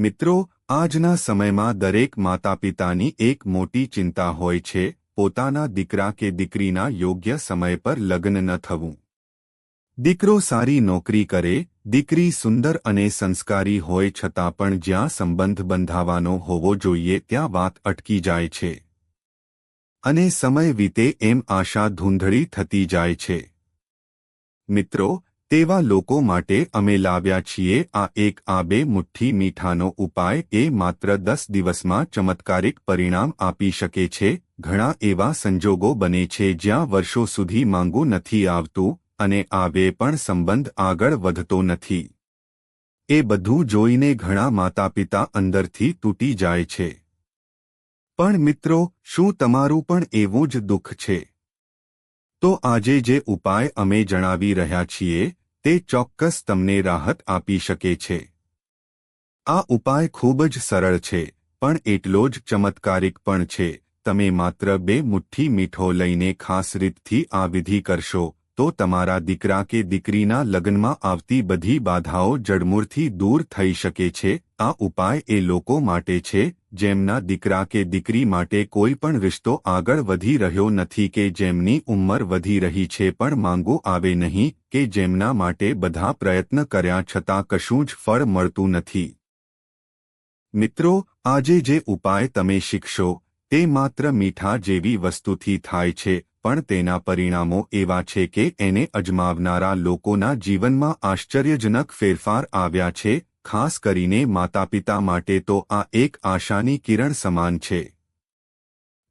મિત્રો, આજના સમયમાં દરેક માતાપિતાની એક મોટી ચિંતા હોય છે, પોતાના દીકરા કે દીકરીના યોગ્ય સમય પર લગ્ન ન થવું. દીકરો સારી નોકરી કરે, દીકરી સુંદર અને સંસ્કારી હોય છતાં પણ જ્યાં સંબંધ બંધાવાનો હોવો જોઈએ ત્યાં વાત અટકી જાય છે. અને સમય વીતે એમ આશા ધૂંધળી થતી જાય છે. મિત્રો તેવા લોકો માટે અમે લાવ્યા છીએ આ એક આ બે મુઠ્ઠી મીઠાનો ઉપાય એ માત્ર દસ દિવસમાં ચમત્કારિક પરિણામ આપી શકે છે. ઘણા એવા સંજોગો બને છે જ્યાં વર્ષો સુધી માંગું નથી આવતું અને આવે પણ સંબંધ આગળ વધતો નથી. એ બધું જોઈને ઘણા માતાપિતા અંદરથી તૂટી જાય છે. પણ મિત્રો, શું તમારું પણ એવું જ દુઃખ છે? તો આજે જે ઉપાય અમે જણાવી રહ્યા છીએ તે ચોક્કસ તમને રાહત આપી શકે છે. આ ઉપાય ખૂબ જ સરળ છે, પણ એટલો જ ચમત્કારિક પણ છે. તમે માત્ર બે મુઠ્ઠી મીઠો લઈને ખાસ રીતથી આ વિધિ કરશો, તો તમારા દીકરા કે દીકરીના લગ્નમાં આવતી બધી બાધાઓ જડમૂળથી દૂર થઈ શકે છે આ ઉપાય એ લોકો માટે છે, જેમના દીકરા કે દીકરી માટે કોઈ પણ રિશ્તો આગળ વધી રહ્યો નથી કે જેમની ઉંમર વધી રહી છે પણ માંગો આવે નહીં, કે જેમના માટે બધા પ્રયત્ન કર્યા છતાં કશું જ ફળ મળતું નથી. મિત્રો, આજે જે ઉપાય તમે શીખશો, તે માત્ર મીઠા જેવી વસ્તુથી થાય છે, પણ તેના પરિણામો એવા છે કે એને અજમાવનારા લોકોના જીવનમાં આશ્ચર્યજનક ફેરફાર આવ્યા છે ખાસ કરીને માતાપિતા માટે તો આ એક આશાની કિરણ સમાન છે.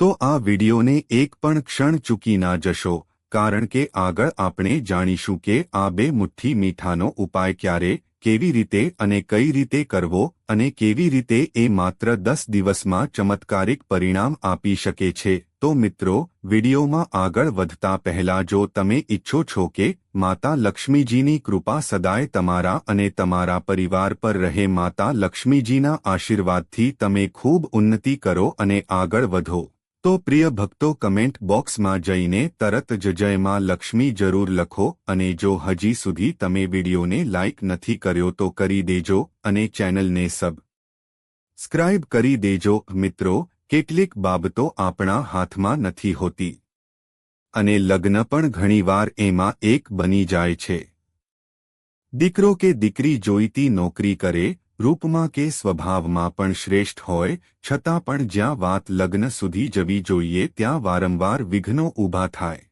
તો આ વિડિયોને એક પણ ક્ષણ ચૂકી ના જશો, કારણ કે આગળ આપણે જાણીશું કે આ બે મુઠ્ઠી મીઠાનો ઉપાય ક્યારે, કેવી રીતે અને કઈ રીતે કરવો અને કેવી રીતે એ માત્ર દસ દિવસમાં ચમત્કારિક પરિણામ આપી શકે છે. તો મિત્રો, વિડીયોમાં આગળ વધતા પહેલા જો તમે ઈચ્છો છો કે માતા લક્ષ્મીજીની કૃપા સદાય તમારા અને તમારા પરિવાર પર રહે. માતા લક્ષ્મીજીના આશીર્વાદથી તમે ખૂબ ઉન્નતિ કરો અને આગળ વધો. તો પ્રિય ભક્તો કમેન્ટ બોક્સમાં જઈને તરત જ જયમાં લક્ષ્મી જરૂર લખો અને જો હજી સુધી તમે વિડીયોને લાઇક નથી કર્યો તો કરી દેજો અને ચેનલને સબ સ્ક્રાઇબ કરી દેજો. મિત્રો, કેટલીક બાબતો આપણા હાથમાં નથી હોતી. અને લગ્ન પણ ઘણીવાર એમાં એક બની જાય છે. દીકરો કે દીકરી જોઈતી નોકરી કરે, રૂપમાં કે સ્વભાવમાં પણ શ્રેષ્ઠ હોય, છતાં પણ જ્યાં વાત લગ્ન સુધી જવી જોઈએ ત્યાં વારંવાર વિઘ્નો ઊભા થાય.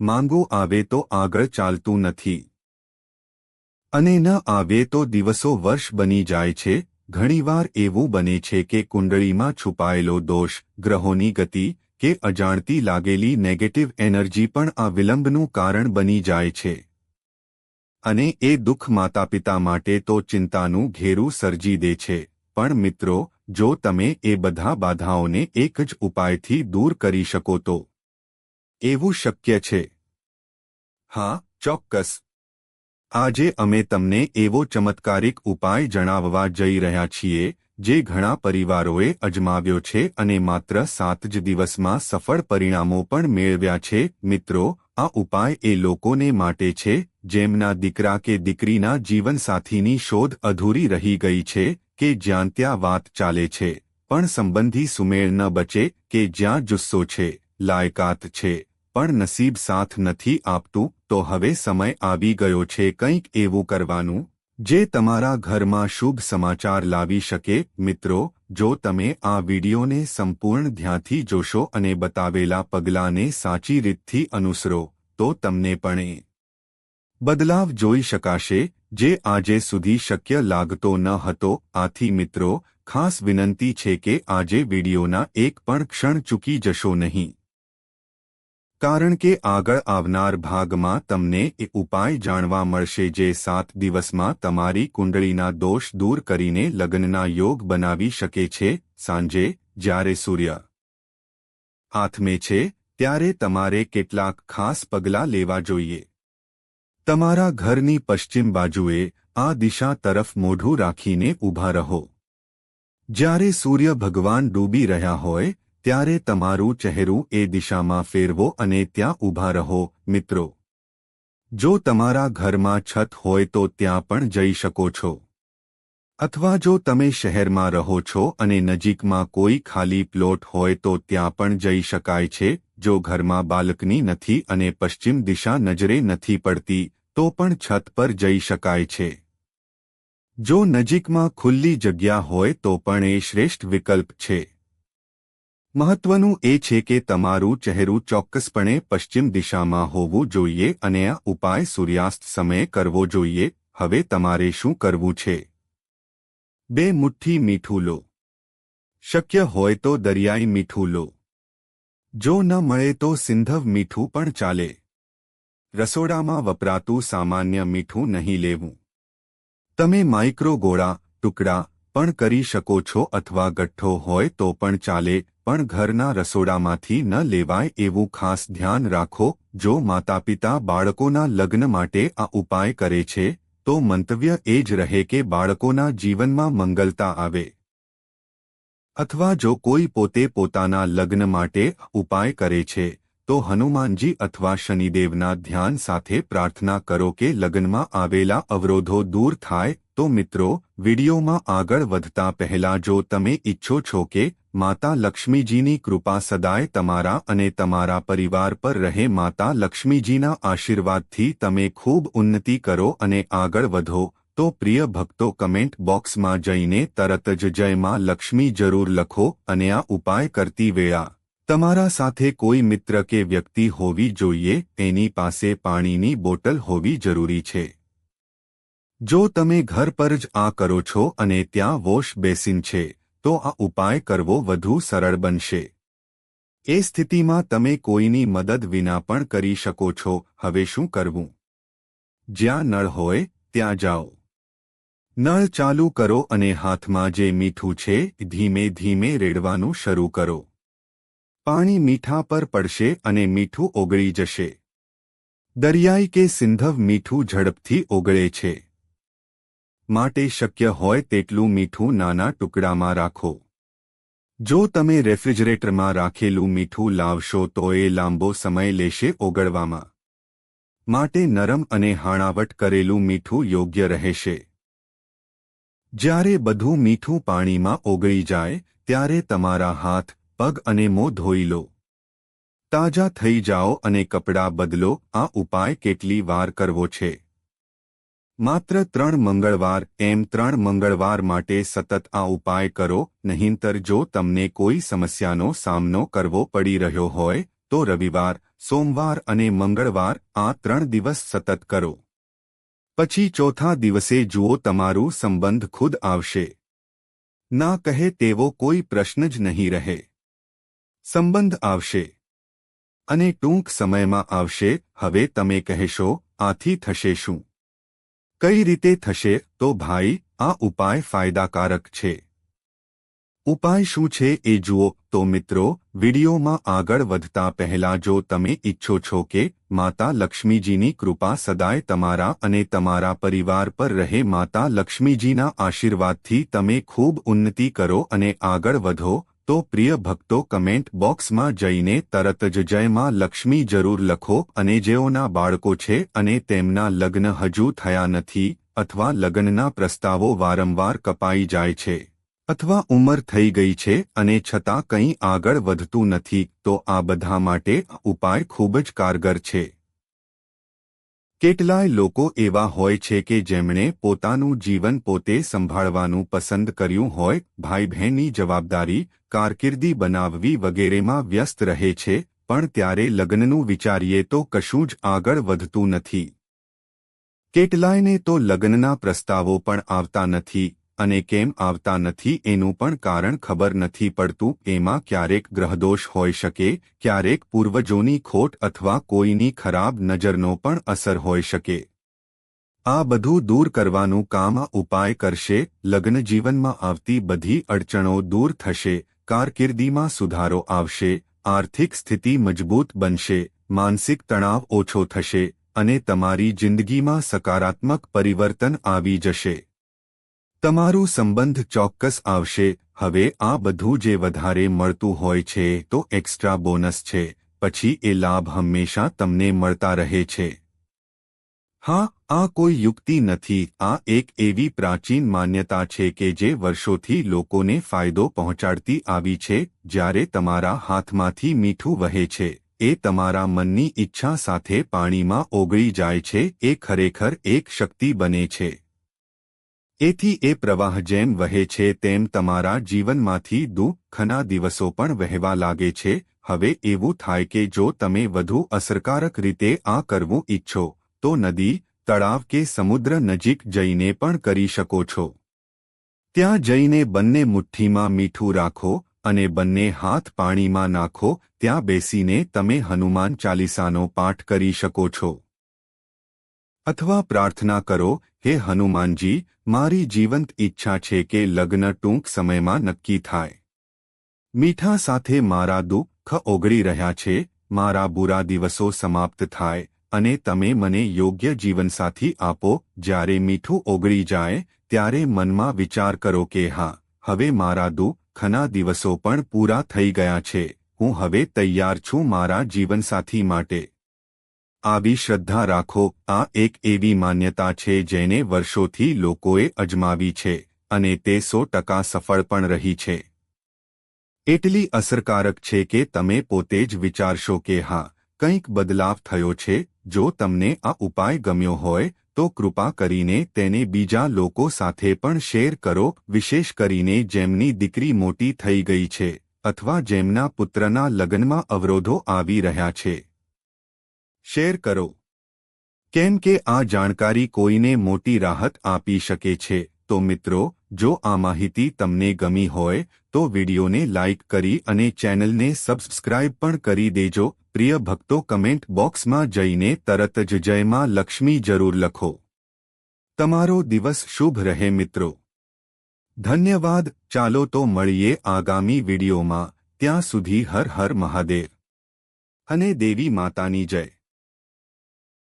માંગો આવે તો આગળ ચાલતું નથી. અને ન આવે તો દિવસો વર્ષ બની જાય છે, ઘણીવાર એવું બને છે કે કુંડળીમાં છુપાયેલો દોષ, ગ્રહોની ગતિ કે અજાણતી લાગેલી નેગેટિવ એનર્જી પણ આ વિલંબનું કારણ બની જાય છે. અને એ દુઃખ માતાપિતા માટે તો ચિંતાનું ઘેરું સર્જી દે છે. પણ મિત્રો, જો તમે એ બધા બાધાઓને એક જ ઉપાયથી દૂર કરી શકો તો? એવું શક્ય છે? હા, ચોક્કસ. આજે અમે તમને એવો ચમત્કારિક ઉપાય જણાવવા જઈ રહ્યા છીએ જે ઘણા પરિવારોએ અજમાવ્યો છે અને માત્ર સાત જ દિવસમાં સફળ પરિણામો પણ મેળવ્યા છે. મિત્રો, આ ઉપાય એ લોકોને માટે છે, જેમના દીકરા કે દીકરીના જીવનસાથીની શોધ અધૂરી રહી ગઈ છે, કે જ્યાં ત્યાં વાત ચાલે છે, પણ સંબંધી સુમેળ ન બચે, કે જ્યાં જુસ્સો છે, લાયકાત છે, પણ નસીબ સાથ નથી આપતું, તો હવે સમય આવી ગયો છે કંઈક એવું કરવાનું. જે તમારા ઘરમાં શુભ સમાચાર લાવી શકે, મિત્રો, જો તમે આ વિડીયોને સંપૂર્ણ ધ્યાનથી જોશો અને બતાવેલા પગલાંને સાચી રીતથી અનુસરો, તો તમને પણ બદલાવ જોઈ શકાશે, જે આજે સુધી શક્ય લાગતો ન હતો. આથી, મિત્રો, ખાસ વિનંતી છે કે આજે વિડીયોના એક પણ ક્ષણ ચૂકી જશો નહીં. કારણ કે આગળ આવનાર ભાગમાં તમને એ ઉપાય જાણવા મળશે જે સાત દિવસમાં તમારી કુંડળીના દોષ દૂર કરીને લગ્નના યોગ બનાવી શકે છે સાંજે, જ્યારે સૂર્ય આથમે છે, ત્યારે તમારે કેટલાક ખાસ પગલાં લેવા જોઈએ. તમારા ઘરની પશ્ચિમ બાજુએ આ દિશા તરફ મોઢું રાખીને ઊભા રહો. જ્યારે સૂર્ય ભગવાન ડૂબી રહ્યા હોય ત્યારે તમારું ચહેરું એ દિશામાં ફેરવો અને ત્યાં ઊભા રહો, મિત્રો. જો તમારા ઘરમાં છત હોય તો ત્યાં પણ જઈ શકો છો. અથવા જો તમે શહેરમાં રહો છો અને નજીકમાં કોઈ ખાલી પ્લોટ હોય તો ત્યાં પણ જઈ શકાય છે, જો ઘરમાં બાલકની નથી અને પશ્ચિમ દિશા નજરે નથી પડતી, તો પણ છત પર જઈ શકાય છે. જો નજીકમાં ખુલ્લી જગ્યા હોય તો પણ એ શ્રેષ્ઠ વિકલ્પ છે. મહત્વનું એ છે કે તમારું ચહેરું ચોક્કસપણે પશ્ચિમ દિશામાં હોવું જોઈએ અને આ ઉપાય સૂર્યાસ્ત સમયે કરવો જોઈએ. હવે તમારે શું કરવું છે? બે મુઠ્ઠી મીઠું લો. શક્ય હોય તો દરિયાઈ મીઠું લો. જો ન મળે તો સિંધવ મીઠું પણ ચાલે. રસોડામાં વપરાતું સામાન્ય મીઠું નહીં લેવું. તમે માઇક્રો ગોળા, ટુકડા પણ કરી શકો છો અથવા ગઠ્ઠો હોય તો પણ ચાલે. પણ ઘરના રસોડામાંથી ન લેવાય એવું ખાસ ધ્યાન રાખો, જો માતાપિતા બાળકોના લગ્ન માટે આ ઉપાય કરે છે, તો મંતવ્ય એ જ રહે કે બાળકોના જીવનમાં મંગલતા આવે. અથવા જો કોઈ પોતે પોતાના લગ્ન માટે ઉપાય કરે છે, તો હનુમાનજી અથવા શનિદેવના ધ્યાન સાથે પ્રાર્થના કરો કે લગ્નમાં આવેલા અવરોધો દૂર થાય, તો મિત્રો, વિડીયોમાં આગળ વધતા પહેલા જો તમે ઈચ્છો છો કે માતા લક્ષ્મીજીની કૃપા સદાય તમારા અને તમારા પરિવાર પર રહે. માતા લક્ષ્મીજીના આશીર્વાદથી તમે ખૂબ ઉન્નતિ કરો અને આગળ વધો. તો પ્રિય ભક્તો કમેન્ટ બોક્સમાં જઈને તરત જ જય માં લક્ષ્મી જરૂર લખો અને આ ઉપાય કરતી વેળા. તમારા સાથે કોઈ મિત્ર કે વ્યક્તિ હોવી જોઈએ એની પાસે પાણીની બોટલ હોવી જરૂરી છે. જો તમે ઘર પર જ આ કરો છો અને ત્યાં વોશ બેસિન છે. તો આ ઉપાય કરવો વધુ સરળ બનશે. એ સ્થિતિમાં તમે કોઈની મદદ વિના પણ કરી શકો છો. હવે શું કરવું? જ્યાં નળ હોય, ત્યાં જાઓ. નળ ચાલુ કરો અને હાથમાં જે મીઠું છે, ધીમે ધીમે રેડવાનું શરૂ કરો. પાણી મીઠા પર પડશે અને મીઠું ઓગળી જશે. દરિયાઈ કે સિંધવ મીઠું ઝડપથી ઓગળે છે. માટે શક્ય હોય તેટલું મીઠું નાના ટુકડામાં રાખો. જો તમે રેફ્રિજરેટરમાં રાખેલું મીઠું લાવશો તો એ લાંબો સમય લેશે ઓગળવામાં. માટે નરમ અને હાણાવટ કરેલું મીઠું યોગ્ય રહેશે. જ્યારે બધું મીઠું પાણીમાં ઓગળી જાય, ત્યારે તમારા હાથ, પગ અને મોં ધોઈ લો. તાજા થઈ જાઓ અને કપડાં બદલો. આ ઉપાય કેટલી વાર કરવો છે? માત્ર ત્રણ મંગળવાર, એમ ત્રણ મંગળવાર માટે સતત આ ઉપાય કરો, નહીંતર જો તમને કોઈ સમસ્યાનો સામનો કરવો પડી રહ્યો હોય, તો રવિવાર, સોમવાર અને મંગળવાર આ ત્રણ દિવસ સતત કરો. પછી ચોથા દિવસે જુઓ તમારું સંબંધ ખુદ આવશે. ના કહે તેવો કોઈ પ્રશ્ન જ નહીં રહે. સંબંધ આવશે. અને ટૂંક સમયમાં આવશે, હવે તમે કહેશો, આથી થશે શું? કઈ રીતે થશે તો ભાઈ, આ ઉપાય ફાયદાકારક છે. ઉપાય શું છે એ જુઓ, તો મિત્રો, વિડીયોમાં આગળ વધતા પહેલા જો તમે ઈચ્છો છો કે માતા લક્ષ્મીજીની કૃપા સદાય તમારા અને તમારા પરિવાર પર રહે, માતા લક્ષ્મીજીના આશીર્વાદથી તમે ખૂબ ઉન્નતિ કરો અને આગળ વધો તો પ્રિય ભક્તો કમેન્ટ બોક્સમાં જઈને તરત જ જયમાં લક્ષ્મી જરૂર લખો અને જેઓના બાળકો છે અને તેમના લગ્ન હજુ થયા નથી અથવા લગ્નના પ્રસ્તાવો વારંવાર કપાઈ જાય છે અથવા ઉંમર થઈ ગઈ છે અને છતાં કંઈ આગળ વધતું નથી તો આ બધા માટે ઉપાય ખૂબ જ કારગર છે. કેટલાય લોકો એવા હોય છે કે જેમણે પોતાનું જીવન પોતે સંભાળવાનું પસંદ કર્યું હોય ભાઈ બહેનની જવાબદારી, કારકિર્દી બનાવવી વગેરેમાં વ્યસ્ત રહે છે, પણ ત્યારે લગ્નનું વિચારીએ તો કશું જ આગળ વધતું નથી. કેટલાયને તો લગ્નના પ્રસ્તાવો પણ આવતા નથી. અને કેમ આવતા નથી એનું પણ કારણ ખબર નથી પડતું, એમાં ક્યારેક ગ્રહદોષ હોઈ શકે, ક્યારેક પૂર્વજોની ખોટ અથવા કોઈની ખરાબ નજરનો પણ અસર હોઈ શકે. આ બધું દૂર કરવાનું કામ ઉપાય કરશે, લગ્ન જીવનમાં આવતી બધી અડચણો દૂર થશે, કારકિર્દીમાં સુધારો આવશે, આર્થિક સ્થિતિ મજબૂત બનશે, માનસિક તણાવ ઓછો થશે, અને તમારી જિંદગીમાં સકારાત્મક પરિવર્તન આવી જશે. તમારું સંબંધ ચોક્કસ આવશે. હવે આ બધું જે વધારે મળતું હોય છે તો એક્સ્ટ્રા બોનસ છે. પછી એ લાભ હંમેશા તમને મળતા રહે છે. હા, આ કોઈ યુક્તિ નથી. આ એક એવી પ્રાચીન માન્યતા છે કે જે વર્ષોથી લોકોને ફાયદો પહોંચાડતી આવી છે, જ્યારે તમારા હાથમાંથી મીઠું વહે છે. એ તમારા મનની ઈચ્છા સાથે પાણીમાં ઓગળી જાય છે. એ ખરેખર એક શક્તિ બને છે. એથી એ પ્રવાહ જેમ વહે છે તેમ તમારા જીવનમાંથી દુઃખના દિવસો પણ વહેવા લાગે છે. હવે એવું થાય કે જો તમે વધુ અસરકારક રીતે આ કરવું ઈચ્છો, તો નદી, તળાવ કે સમુદ્ર નજીક જઈને પણ કરી શકો છો. ત્યાં જઈને બંને મુઠ્ઠીમાં મીઠું રાખો અને બંને હાથ પાણીમાં નાખો, ત્યાં બેસીને તમે હનુમાન ચાલીસાનો પાઠ કરી શકો છો. અથવા પ્રાર્થના કરો, હે હનુમાનજી, મારી જીવંત ઈચ્છા છે કે લગ્ન ટૂંક સમયમાં નક્કી થાય. મીઠા સાથે મારા દુઃખ ઓગળી રહ્યા છે, મારા બુરા દિવસો સમાપ્ત થાય, અને તમે મને યોગ્ય જીવનસાથી આપો, જ્યારે મીઠું ઓગળી જાય, ત્યારે મનમાં વિચાર કરો કે, હા, હવે મારા દુઃખના દિવસો પણ પૂરા થઈ ગયા છે, હું હવે તૈયાર છું મારા જીવનસાથી માટે. આવી શ્રદ્ધા રાખો, આ એક એવી માન્યતા છે જેને વર્ષોથી લોકોએ અજમાવી છે અને તે સો ટકા સફળ પણ રહી છે. એટલી અસરકારક છે કે તમે પોતે જ વિચારશો કે હા, કંઈક બદલાવ થયો છે, જો તમને આ ઉપાય ગમ્યો હોય, તો કૃપા કરીને તેને બીજા લોકો સાથે પણ શેર કરો, વિશેષ કરીને જેમની દીકરી મોટી થઈ ગઈ છે, અથવા જેમના પુત્રના લગ્નમાં અવરોધો આવી રહ્યા છે. શેર કરો. કેમ કે આ જાણકારી કોઈને મોટી રાહત આપી શકે છે, તો મિત્રો, જો આ માહિતી તમને ગમી હોય, તો વિડીયોને લાઇક કરી અને ચેનલને સબસ્ક્રાઇબ પણ કરી દેજો. પ્રિય ભક્તો, કમેન્ટ બોક્સમાં જઈને તરત જ જયમાં લક્ષ્મી જરૂર લખો. તમારો દિવસ શુભ રહે મિત્રો. ધન્યવાદ. ચાલો તો મળીએ આગામી વિડીયોમાં. ત્યાં સુધી હર હર મહાદેવ. અને દેવી માતાની જય.